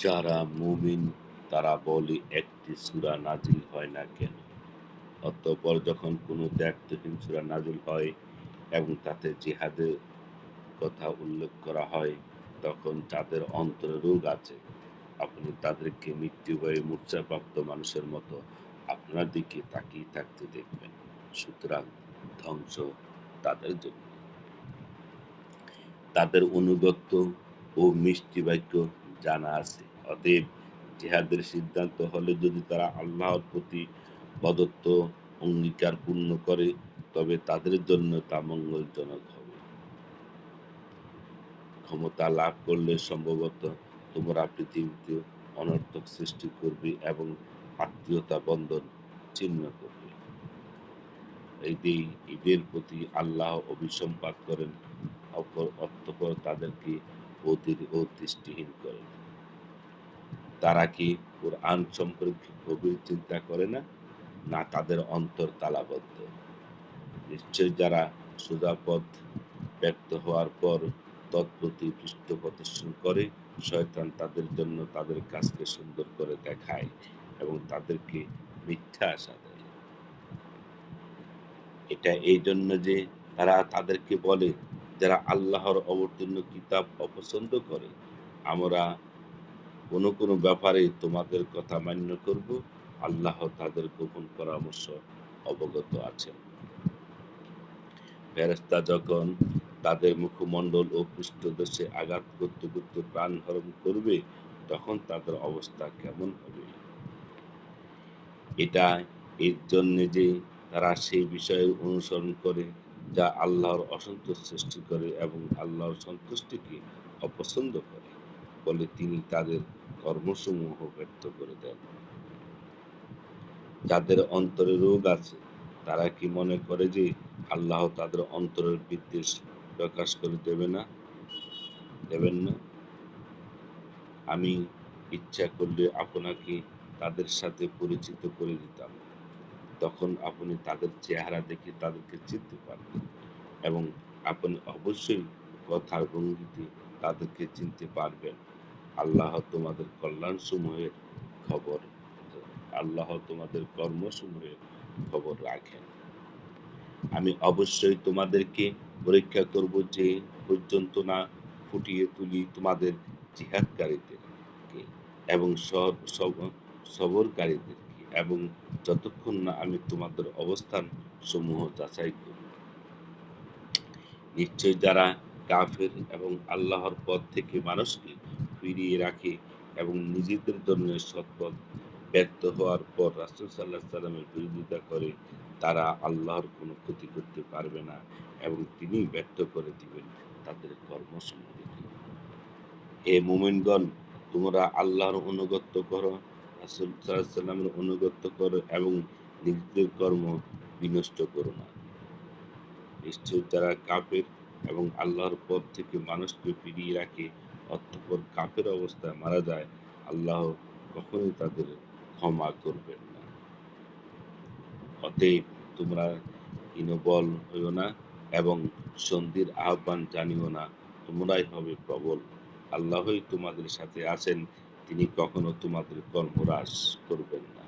যারা মুমিন, তারা বলে একটি সূরা নাজিল হয় না কেন? অতঃপর যখন কোনো দায়িত্বহীন সূরা নাজিল হয় এবং তাতে জিহাদের কথা উল্লেখ করা হয়, তখন যাদের অন্তরে রোগ আছে। আপনি তাদেরকে মৃত্যু ভয়ে মূর্ছাপ্রাপ্ত মানুষের মতো আপনার দিকে তাকিয়ে থাকতে দেখবেন। সুতরাং ধ্বংস তাদের জন্য। তাদের অনুগত্য ও মিষ্টি বাক্য জানা আছে। অতএব জিহাদের সিদ্ধান্ত হলে যদি তারা আল্লাহর প্রতি প্রদত্ত অঙ্গীকার পূর্ণ করে, তবে তাদের জন্য তা মঙ্গলজনক হবে। ক্ষমতা লাভ করলে সম্ভবত তোমরা পৃথিবীতে অনর্থক সৃষ্টি করবে এবং আত্মীয়তা বন্ধন চিহ্ন করবে। দিন ঈদের প্রতি আল্লাহ অভিসম্পাত করেন, অপর অর্থপর তাদেরকে অধীর ও দৃষ্টিহীন করেন। তারা কি কোরআন সম্পর্কে গভীর চিন্তা করে না? না, তাদের অন্তর তালাবদ্ধ। নিশ্চয় যারা সুদাপথ ব্যক্ত হওয়ার পর তৎপ্রতি পৃষ্ঠ প্রদর্শন করে, শয়তান তাদের জন্য তাদের কাজকে সুন্দর করে দেখায় এবং তাদেরকে মিথ্যা আশা দেয়। এটা এই জন্য যে তারা তাদেরকে বলে, যারা আল্লাহর অবতীর্ণ কিতাব অপছন্দ করে, আমরা কোনো কোনো ব্যাপারে তোমাদের কথা মান্য করব। আল্লাহ তাদের গোপন পরামর্শ অবগত আছেন। ফেরেস্তা যখন তাদের মুখমণ্ডল ও পৃষ্ঠদেশে আঘাত করতে করতে প্রাণ হরণ করবে, তখন তাদের অবস্থা কেমন হবে? এটা এর জন্য যে তারা সেই বিষয়ে অনুসরণ করে, যা আল্লাহর অসন্তোষ সৃষ্টি করে এবং আল্লাহর সন্তুষ্টিকে অপছন্দ করে। বলে তিনি তাদের কর্মসমূহ ব্যক্ত করে দেন। যাদের অন্তরে রোগ আছে, তারা কি মনে করে যে আল্লাহ তাদের অন্তরের বিদ্বেষ প্রকাশ করে দেবে না? দেবেন না? আমি ইচ্ছা করলে আপনাকে তাদের সাথে পরিচিত করে দিতাম। তখন আপনি তাদের চেহারা দেখে তাদেরকে চিনতে পারবেন এবং আপনি অবশ্যই কথার ভঙ্গিতে তাদেরকে চিনতে পারবেন। আল্লাহ তোমাদের কল্যাণ সমূহের খবর, আল্লাহ তোমাদের কর্মসমূহের খবর রাখেন। আমি অবশ্যই তোমাদেরকে পরীক্ষা করব যে পর্যন্ত না ফুটিয়ে তুলি তোমাদের জিহাদকারীদেরকে এবং সবরকারীদেরকে এবং যতক্ষণ না আমি তোমাদের অবস্থান সমূহ যাচাই করি নিশ্চয় যারা কাফের এবং আল্লাহর পথ থেকে মানুষকে ফিরিয়ে রাখে এবং নিজেদের জন্য সৎপথ ব্যর্থ হওয়ার পর রাসুল সাল্লাহ সাল্লামের বিরোধিতা করে, তারা আল্লাহর কোনো ক্ষতি করতে পারবে না এবং তিনি ব্যর্থ করে দিবেন তাদের কর্মসমূহকে হে মোমেনগণ, তোমরা আল্লাহর অনুগত্য করো, রাসুল সাল্লাহ সাল্লামের অনুগত্য করো এবং নিজেদের কর্ম বিনষ্ট করো না। নিশ্চয় যারা কাপের এবং আল্লাহর পথ থেকে মানুষকে ফিরিয়ে রাখে। অতঃপর কাপের অবস্থায় মারা যায়। আল্লাহ কখনোই তাদের ক্ষমা করবেন না। অতএব তোমরা হীনবল হইও না এবং সন্ধির আহ্বান জানিও না। তোমরাই হবে প্রবল। আল্লাহই তোমাদের সাথে আছেন। তিনি কখনো তোমাদের কর্মরাস করবেন না।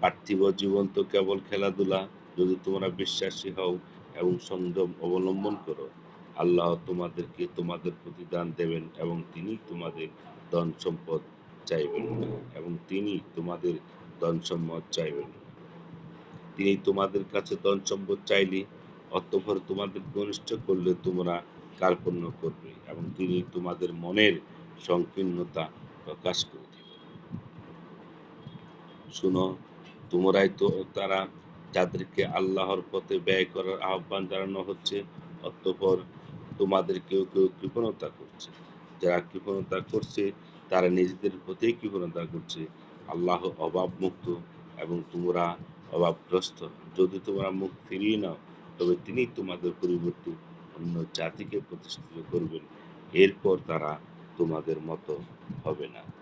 পার্থিব জীবন তো কেবল খেলাধুলা। যদি তোমরা বিশ্বাসী হও এবং সংযম অবলম্বন করো। আল্লাহ তোমাদেরকে তোমাদের প্রতিদান দেবেন এবং তিনি তোমাদের ধন সম্পদ চাইবেন এবং তিনি তোমাদের ধন সম্পদ চাইবেন। তিনি তোমাদের কাছে ধন সম্পদ চাইলে অতঃপর তোমাদের ঘনিষ্ঠ করলে তোমরা কার্পণ্য করবে এবং তিনি তোমাদের মনের সংকীর্ণতা প্রকাশ করে দিবেন। শুনো, তোমরাই তো তারা যাদেরকে আল্লাহর পথে ব্যয় করার আহ্বান জানানো হচ্ছে, অতঃপর তোমাদের কেউ কেউ কৃপণতা করছে। যারা কৃপণতা করছে, তারা নিজেদের প্রতি কৃপণতা করছে। আল্লাহ অভাব মুক্ত এবং তোমরা অভাবগ্রস্ত। যদি তোমরা মুখ ফিরিয়ে নাও, তবে তিনি তোমাদের পরিবর্তে অন্য জাতিকে প্রতিষ্ঠিত করবেন। এরপর তারা তোমাদের মতো হবে না।